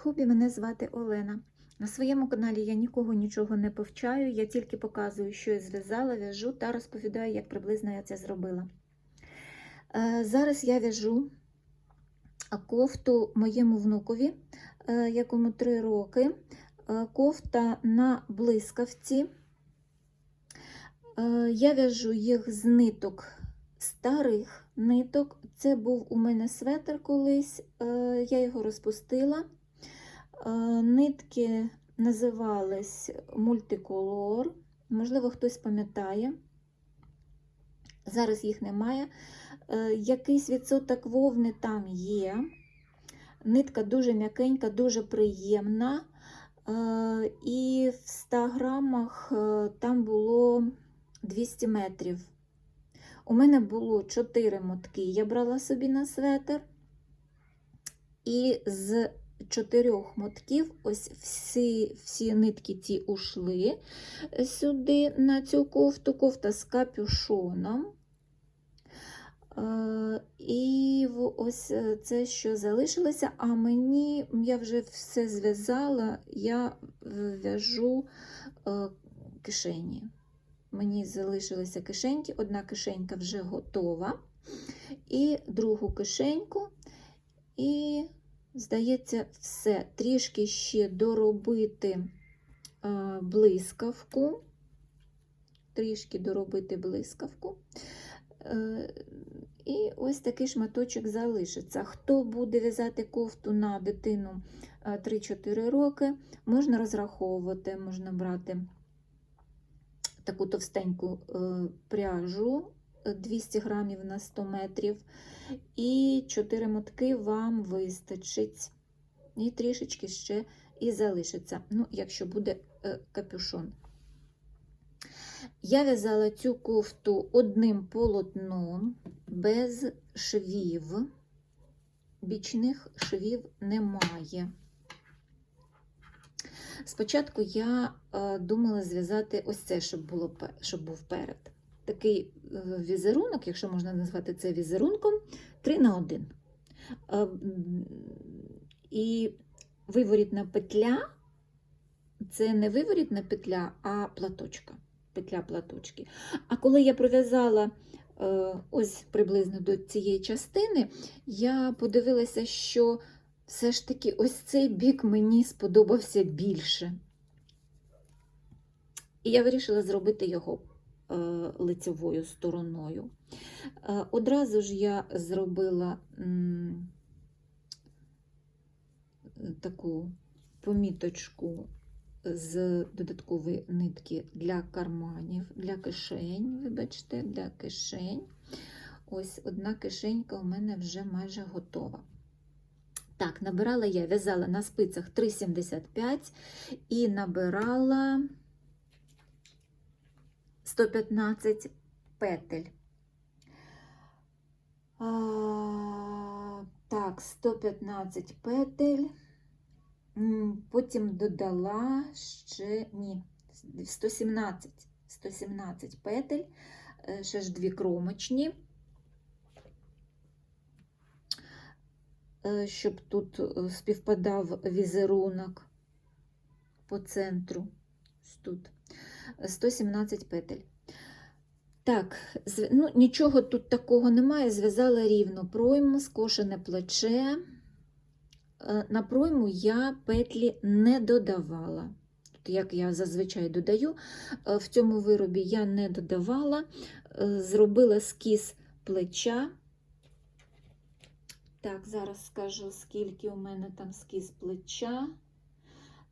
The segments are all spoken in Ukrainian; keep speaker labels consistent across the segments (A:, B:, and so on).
A: хобі. Мене звати Олена. На своєму каналі я нікого нічого не повчаю, я тільки показую, що я зв'язала, в'яжу та розповідаю, як приблизно я це зробила. Е, Зараз я в'яжу кофту моєму внукові, е, якому 3 роки. Е, Кофта на блискавці. Я в'яжу їх з ниток старих ниток. Це був у мене светр колись, я його розпустила. Е, Нитки називались мультиколор. Можливо, хтось пам'ятає. Зараз їх немає. Е, Якийсь відсоток вовни там є. Нитка дуже м'якенька, дуже приємна. Е, І в 100 грамах там було 200 метрів. У мене було 4 мотки. Я брала собі на светр. І з чотирьох мотків. Ось всі, всі нитки ці ушли сюди на цю кофту, кофта з капюшоном. Е, І ось е, це, що залишилося, а мені я вже все зв'язала, я в'яжу е, кишені. Мені залишилися кишеньки, одна кишенька вже готова, і другу кишеньку, і, здається, все. Трішки ще доробити е, блискавку. Трішки доробити блискавку. Е, І ось такий шматочок залишиться. Хто буде в'язати кофту на дитину е, 3-4 роки, можна розраховувати, можна брати таку товстеньку е, пряжу е, 200 грамів на 100 метрів, і 4 мотки вам вистачить. І трішечки ще і залишиться, ну, якщо буде е, капюшон. Я в'язала цю кофту одним полотном, без швів. Бічних швів немає. Спочатку я е, думала зв'язати ось це, щоб, було, щоб був перед. Такий е, візерунок, якщо можна назвати це візерунком, 3 на 1. Е, І виворітна петля це не виворітна петля, а платочка. Петля платочки. А коли я пров'язала е, ось приблизно до цієї частини, я подивилася, що все ж таки ось цей бік мені сподобався більше. І я вирішила зробити його лицевою стороною. Е, одразу ж я зробила таку поміточку з додаткової нитки для карманів, для кишень, вибачте, для кишень. Ось одна кишенька у мене вже майже готова. Так, набирала я, в'язала на спицях 3,75 і набирала 115 петель. А, так, 115 петель. Потім додала ще ні, 117, 117 петель, е, ще ж дві кромочні, е, щоб тут е, співпадав візерунок по центру. Ось Тут 117 петель. Так, ну, нічого тут такого немає. Зв'язала рівно пройму, скошене плече. Е, На пройму я петлі не додавала. Тут, Як я зазвичай додаю, е, в цьому виробі я не додавала, Е, зробила скіз плеча. Так, зараз скажу, скільки у мене там скіз плеча.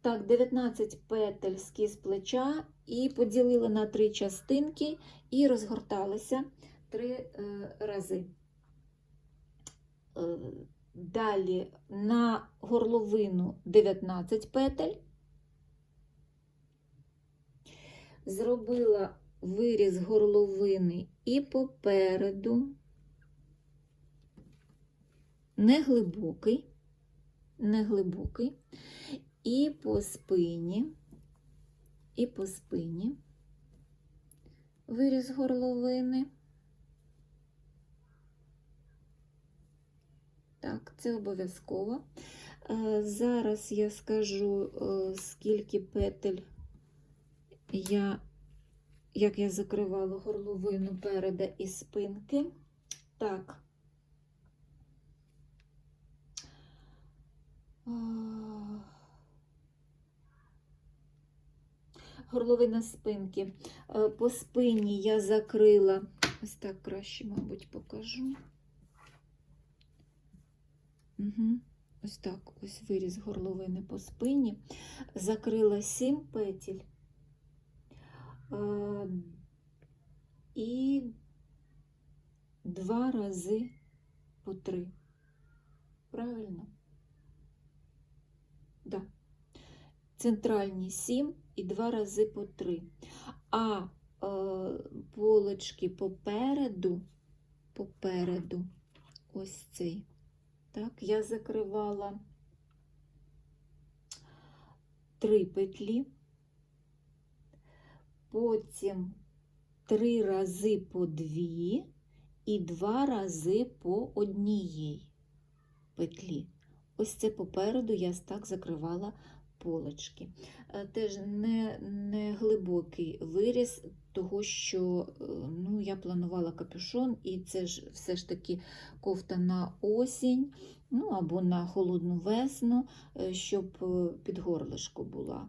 A: Так, 19 петель скіз плеча і поділила на три частинки і розгорталася три е, рази. Е, Далі на горловину 19 петель. Зробила виріз горловини і попереду, не глибокий, не глибокий, і по спині, і по спині виріз горловини. Так, це обов'язково. Е, Зараз я скажу, е, скільки петель я, як я закривала горловину переда і спинки. Так. А, Горловина спинки. Е, По спині я закрила, ось так краще, мабуть, покажу. Угу. Ось так, ось виріз горловини по спині. Закрила 7 петель. Е, І два рази по три. Правильно? Да. Центральні 7 і два рази по три. А е, полочки попереду, попереду, ось цей. Так, я закривала три петлі, потім три рази по дві і два рази по однієї петлі. Ось це попереду я так закривала полочки. Е, Теж не, не глибокий виріз, того що е, ну, я планувала капюшон, і це ж все ж таки кофта на осінь, ну або на холодну весну, е, щоб під горлишко була.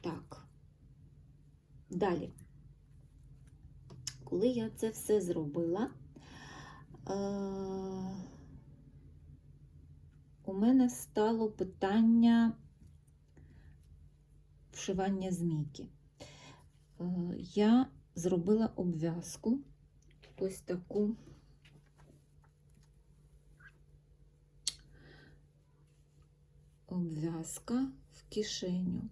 A: Так. Далі. Коли я це все зробила, у мене стало питання вшивання змійки. Е, Я зробила обв'язку, ось таку. Обв'язка в кишеню.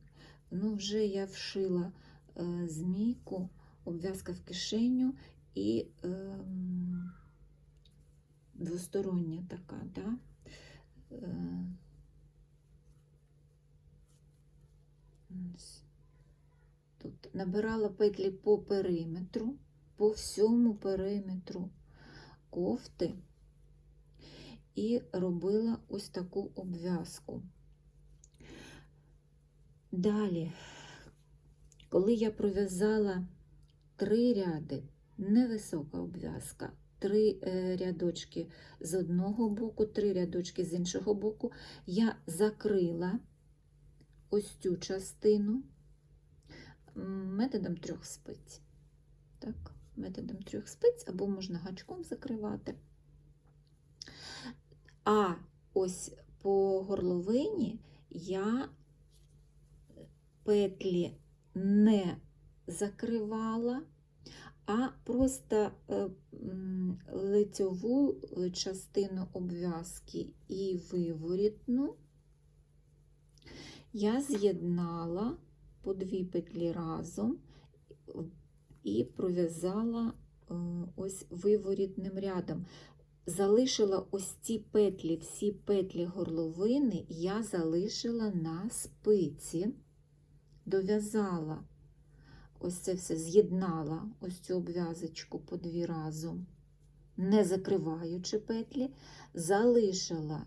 A: Ну, вже я вшила е, змійку, обв'язка в кишеню і е, двостороння така, да? Е. Тут набирала петлі по периметру, по всьому периметру кофти і робила ось таку обв'язку. Далі, коли я пров'язала три ряди, невисока обв'язка, три е, рядочки з одного боку, три рядочки з іншого боку, я закрила ось цю частину методом трьох спиць. Так, методом трьох спиць, або можна гачком закривати. А ось по горловині я петлі не закривала, а просто е, лицьову е, частину обв'язки і виворітну я з'єднала по дві петлі разом і пров'язала е, ось виворітним рядом. Залишила ось ці петлі, всі петлі горловини я залишила на спиці, дов'язала, ось це все з'єднала, ось цю обв'язочку по дві разом, не закриваючи петлі, залишила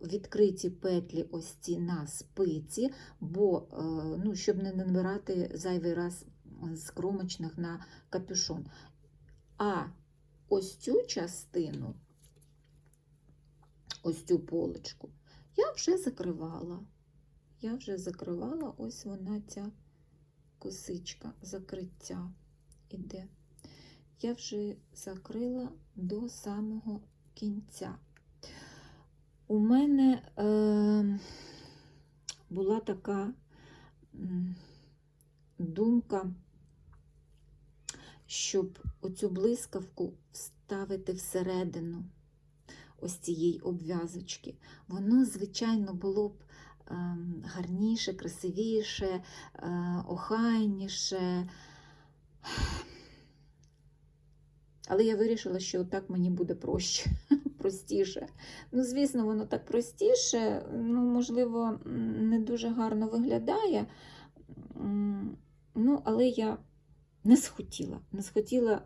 A: відкриті петлі ось ці на спиці, бо, е, ну, щоб не набирати зайвий раз з кромочних на капюшон. А ось цю частину, ось цю полочку, я вже закривала. Я вже закривала, ось вона ця косичка, закриття іде. Я вже закрила до самого кінця. У мене е, була така думка, щоб оцю блискавку вставити всередину ось цієї обв'язочки. Воно, звичайно, було б гарніше, красивіше, е, охайніше. Але я вирішила, що так мені буде проще, простіше. Ну, звісно, воно так простіше, ну, можливо, не дуже гарно виглядає. Ну, але я не схотіла, не схотіла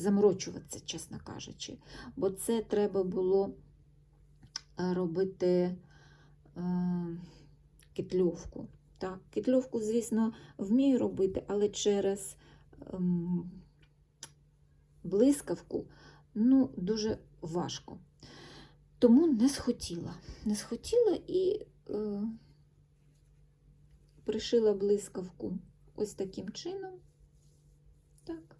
A: заморочуватися, чесно кажучи. Бо це треба було е, робити е, китльовку. Так, китльовку, звісно, вмію робити, але через ем, блискавку ну, дуже важко. Тому не схотіла. Не схотіла і е, пришила блискавку ось таким чином. Так.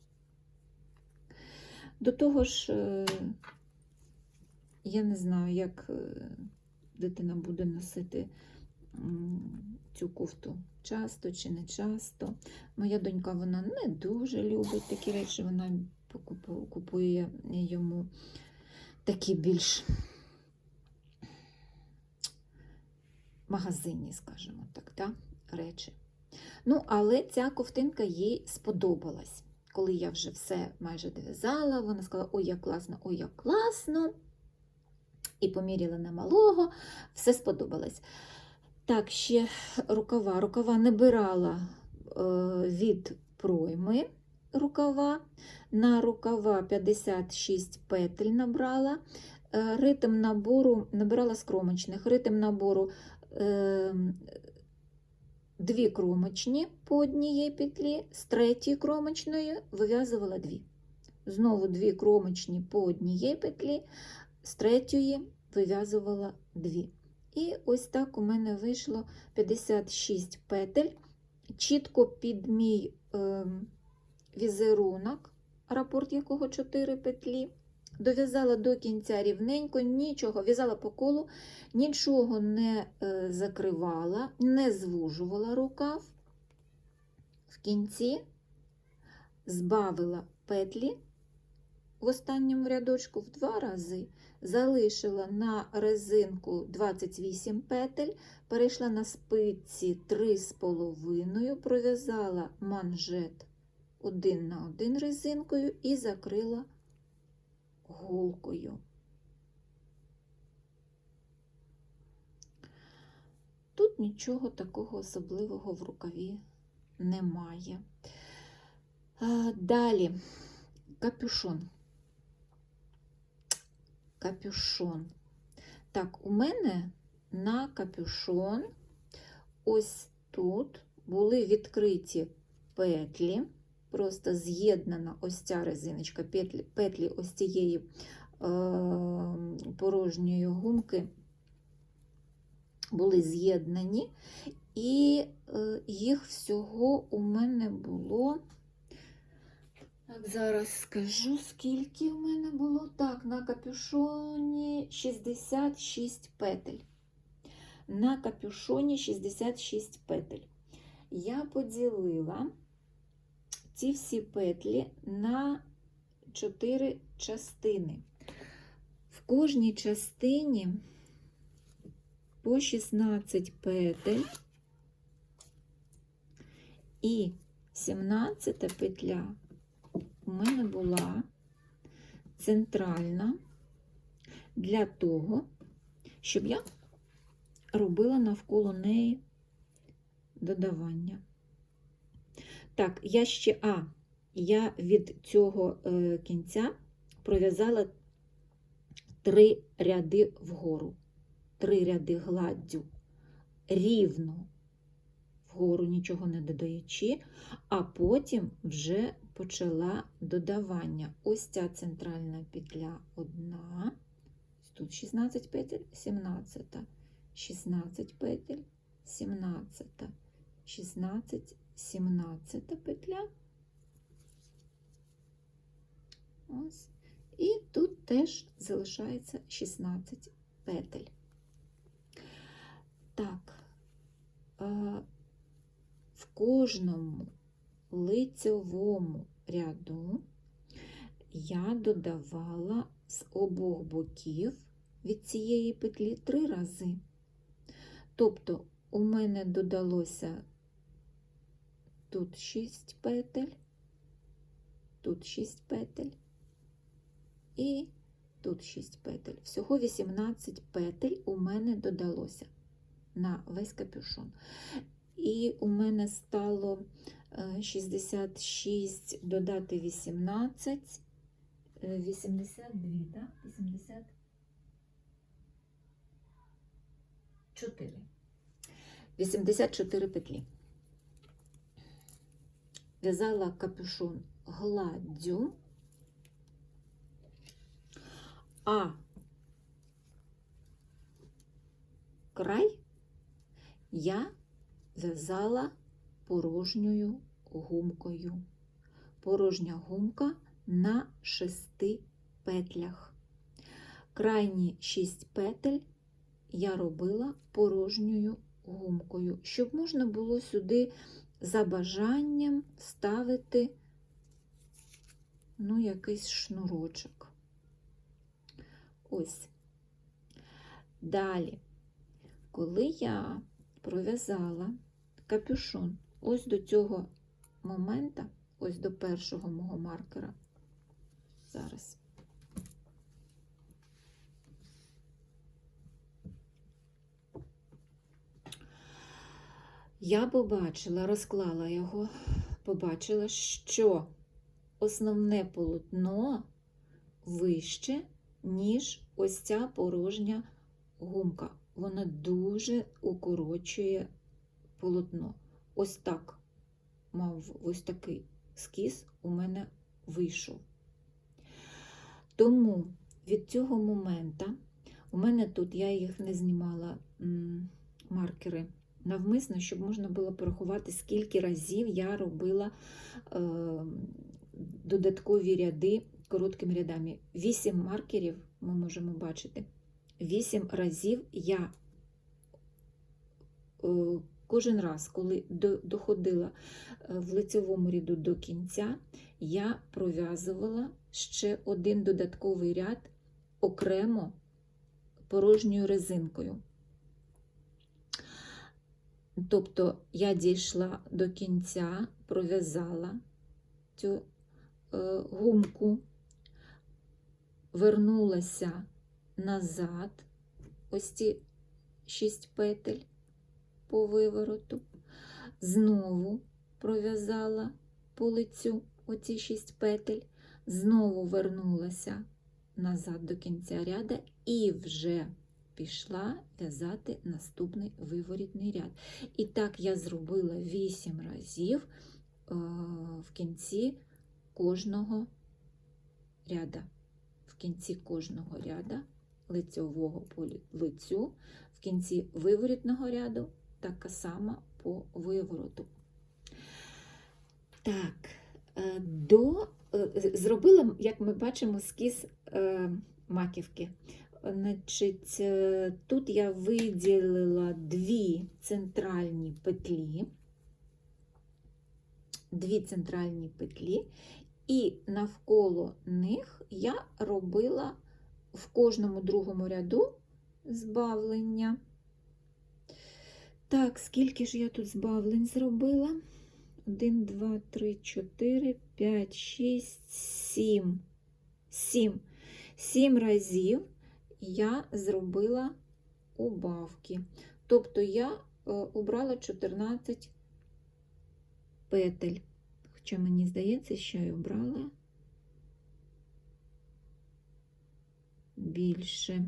A: До того ж, е, я не знаю, як е, дитина буде носити цю кофту часто чи не часто. Моя донька вона не дуже любить такі речі, вона купує йому такі більш магазинні, скажімо так, та, речі. Ну, але ця ковтинка їй сподобалась. Коли я вже все майже дов'язала, вона сказала: ой, як класно, ой, як класно. І поміряла на малого, все сподобалось. Так, ще рукава. Рукава набирала е, від пройми рукава. На рукава 56 петель набрала. Е, Ритм набору набирала з кромочних. Ритм набору е, дві кромочні по однієї петлі, з третьої кромочної вив'язувала дві. Знову дві кромочні по однієї петлі, з третьої вив'язувала дві. І ось так у мене вийшло 56 петель. Чітко під мій е, візерунок, рапорт якого 4 петлі. Дов'язала до кінця рівненько, нічого, в'язала по колу, нічого не е, закривала, не звужувала рукав. В кінці збавила петлі в останньому рядочку в два рази, залишила на резинку 28 петель, перейшла на спиці 3,5, пров'язала манжет один на один резинкою і закрила голкою. Тут нічого такого особливого в рукаві немає. Далі капюшон. Капюшон. Так, у мене на капюшон ось тут були відкриті петлі, просто з'єднана ось ця резиночка, петлі, петлі ось цієї е, порожньої гумки були з'єднані, і е, їх всього у мене було. Так, зараз скажу, скільки в мене було. Так, на капюшоні 66 петель. На капюшоні 66 петель. Я поділила ці всі петлі на 4 частини. В кожній частині по 16 петель і 17 петля у мене була центральна для того, щоб я робила навколо неї додавання. Так, я ще, а, я від цього е, кінця пров'язала три ряди вгору, три ряди гладдю, рівно вгору нічого не додаючи, а потім вже почала додавання. Ось ця центральна петля одна, тут 16 петель, 17, 16 петель, 17, 16, 17 петля. Ось. І тут теж залишається 16 петель. Так, в кожному лицьовому ряду я додавала з обох боків від цієї петлі три рази. Тобто у мене додалося тут 6 петель, тут 6 петель і тут 6 петель. Всього 18 петель у мене додалося на весь капюшон. І у мене стало 66 додати 18, 82, так? 80, 4. 84 петлі. В'язала капюшон гладдю, а край я в'язала порожньою гумкою. Порожня гумка на шести петлях. Крайні шість петель я робила порожньою гумкою, щоб можна було сюди за бажанням вставити ну, якийсь шнурочок. Ось. Далі, коли я пров'язала капюшон ось до цього моменту, ось до першого мого маркера, зараз. Я побачила, розклала його, побачила, що основне полотно вище, ніж ось ця порожня гумка. Вона дуже укорочує полотно. Ось так мав ось такий скіз у мене вийшов. Тому від цього моменту у мене тут я їх не знімала маркери навмисно, щоб можна було порахувати, скільки разів я робила е, додаткові ряди короткими рядами. Вісім маркерів ми можемо бачити. Вісім разів я е, кожен раз, коли доходила е, в лицевому ряду до кінця, я пров'язувала ще один додатковий ряд окремо порожньою резинкою. Тобто я дійшла до кінця, пров'язала цю е, гумку, вернулася назад, ось ці шість петель по вивороту, знову пров'язала по лицю оці шість петель, знову вернулася назад до кінця ряда і вже пішла в'язати наступний виворітний ряд. І так я зробила 8 разів е, в кінці кожного ряда. В кінці кожного ряда лицьового по лицю, в кінці виворітного ряду така сама по вивороту. Так, е, до, е, зробила, як ми бачимо, скіз маківки. Значить, е, Тут я виділила дві центральні петлі, дві центральні петлі, і навколо них я робила в кожному другому ряду збавлення. Так, скільки ж я тут збавлень зробила? 1, 2, 3, 4, 5, 6, 7. 7. 7 разів я зробила убавки. Тобто я е, обрала 14 петель. Хоча мені здається, що я обрала більше.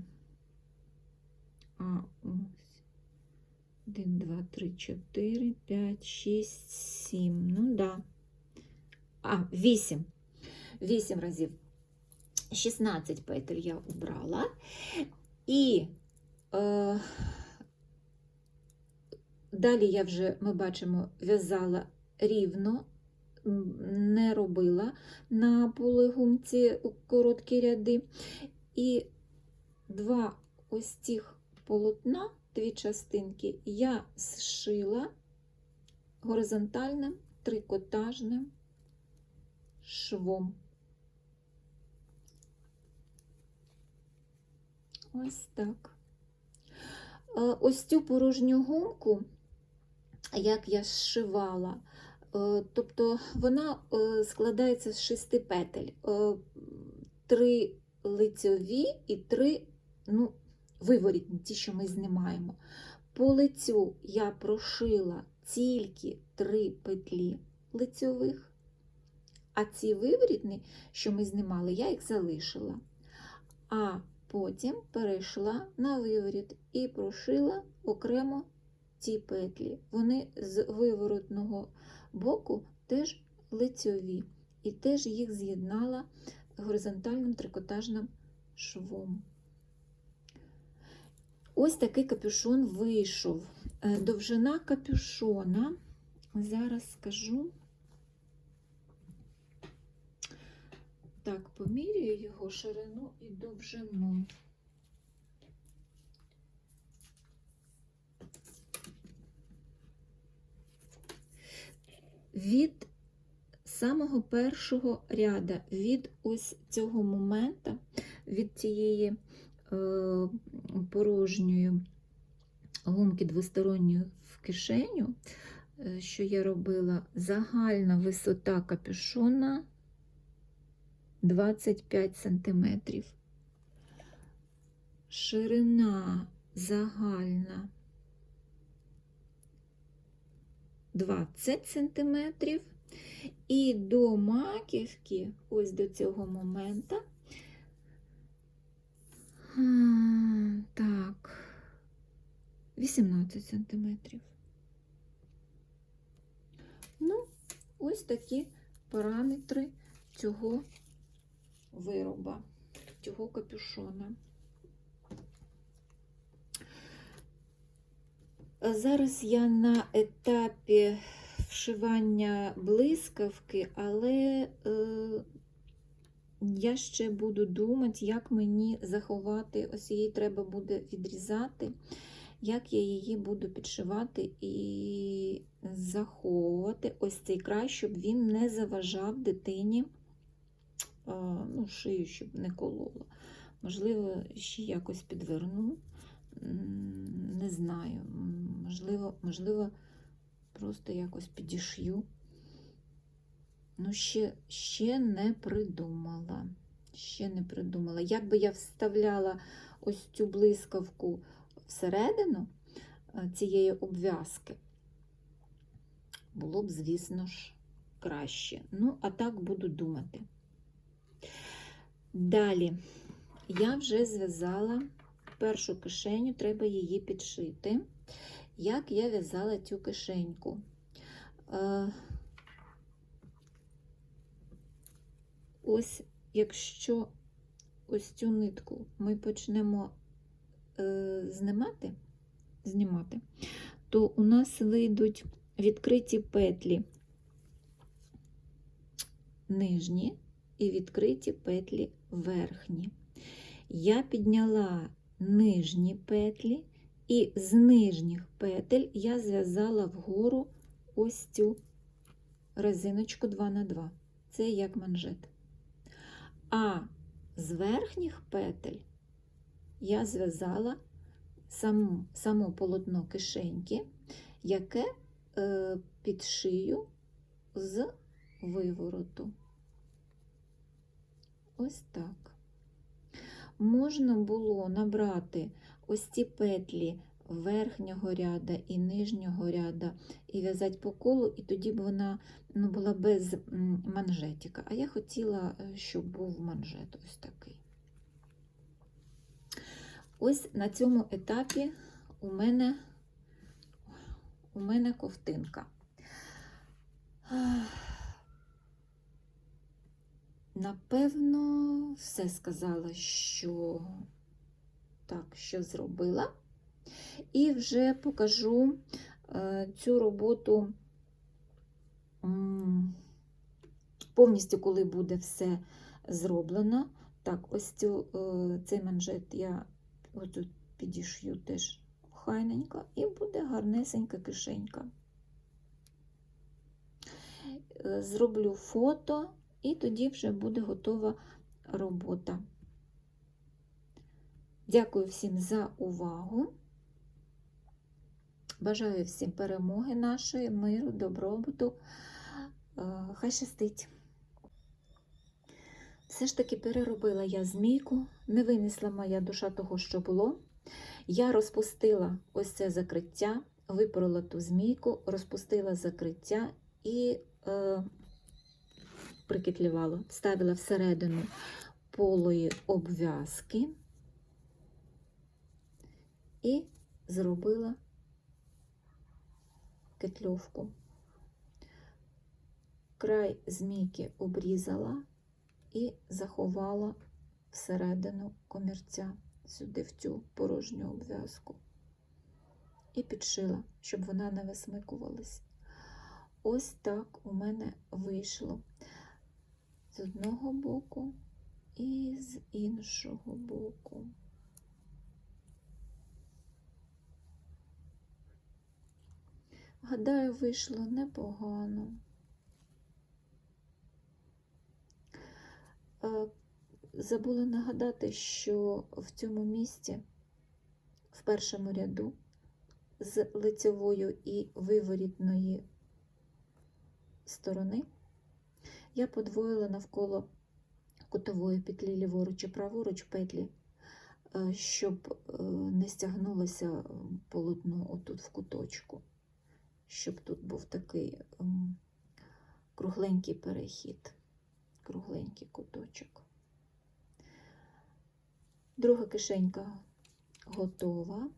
A: А ось 1, 2, 3, 4, 5, 6, 7. Ну да. А, 8. 8 разів. 16 петель я обрала. І е, далі я вже, ми бачимо, в'язала рівно, не робила на полигумці короткі ряди. І два ось цих полотна, дві частинки, я зшила горизонтальним трикотажним швом. Ось так. Е, ось цю порожню гумку, як я зшивала, е, тобто вона е, складається з шести петель, три лицьові і три ну, виворітні, ті, що ми знімаємо. По лицю я прошила тільки три петлі лицьових, а ці виворітні, що ми знімали, я їх залишила. А Потім перейшла на виворіт і прошила окремо ті петлі. Вони з виворотного боку теж лицьові, і теж їх з'єднала горизонтальним трикотажним швом. Ось такий капюшон вийшов. Е, Довжина капюшона, зараз скажу. Так, помірюю його ширину і довжину. Від самого першого ряда, від ось цього моменту, від цієї е, порожньої гумки двосторонньої в кишеню, е, що я робила, загальна висота капюшона 25 см. Ширина загальна 20 см. І до маківки, ось до цього моменту, так, 18 сантиметрів. Ну, ось такі параметри цього вироба, цього капюшона. Зараз я на етапі вшивання блискавки, але е, я ще буду думати, як мені заховати, ось її треба буде відрізати, як я її буду підшивати і заховувати ось цей край, щоб він не заважав дитині ну, шию, щоб не кололо. Можливо, ще якось підверну. Не знаю. Можливо, можливо, просто якось підішью. Ну, ще, ще не придумала. Ще не придумала. Якби я вставляла ось цю блискавку всередину е, цієї обв'язки, було б, звісно ж, краще. Ну, а так буду думати. Далі я вже зв'язала першу кишеню, треба її підшити. Як я в'язала цю кишеньку? Ось якщо ось цю нитку ми почнемо е, знімати, знімати, то у нас вийдуть відкриті петлі нижні і відкриті петлі верхні. Я підняла нижні петлі, і з нижніх петель я зв'язала вгору ось цю резиночку 2 на 2 Це як манжет. А з верхніх петель я зв'язала саму, само полотно кишеньки, яке е, підшию з вивороту. Ось так. Можна було набрати ось ці петлі верхнього ряда і нижнього ряда і в'язати по колу, і тоді б вона ну, була без манжетика. А я хотіла, е, щоб був манжет ось такий. Ось на цьому етапі у мене, у мене ковтинка. Напевно, все сказала, що так, що зробила. І вже покажу е, цю роботу повністю, коли буде все зроблено. Так, ось цю, е, цей манжет я отут підішью теж хайненько, і буде гарнесенька кишенька. Е, Зроблю фото, і тоді вже буде готова робота. Дякую всім за увагу. Бажаю всім перемоги нашої, миру, добробуту. Е, Хай щастить. Все ж таки переробила я змійку, не винесла моя душа того, що було. Я розпустила ось це закриття, випорола ту змійку, розпустила закриття і е, прикитлювала, вставила всередину полої обв'язки і зробила кетльовку. Край змійки обрізала і заховала всередину комірця сюди, в цю порожню обв'язку. І підшила, щоб вона не висмикувалась. Ось так у мене вийшло з одного боку і з іншого боку. Гадаю, вийшло непогано. Е, Забула нагадати, що в цьому місці, в першому ряду, з лицевою і виворітної сторони, я подвоїла навколо кутової петлі ліворуч і праворуч петлі, е, щоб е, не стягнулося полотно отут в куточку, щоб тут був такий ем, кругленький перехід, кругленький куточок. Друга кишенька готова.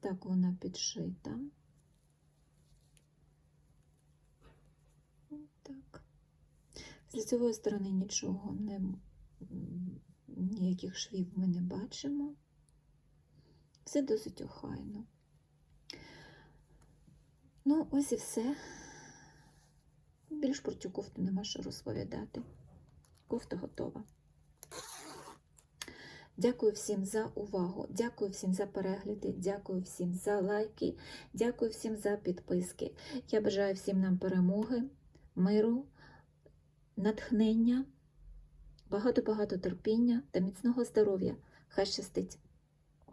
A: Так вона підшита. Так. З лицевої сторони нічого не ніяких швів ми не бачимо. Все досить охайно. Ну, ось і все. Більш про цю кофту нема що розповідати. Кофта готова. Дякую всім за увагу, дякую всім за перегляди, дякую всім за лайки, дякую всім за підписки. Я бажаю всім нам перемоги, миру, натхнення, багато-багато терпіння та міцного здоров'я. Хай щастить!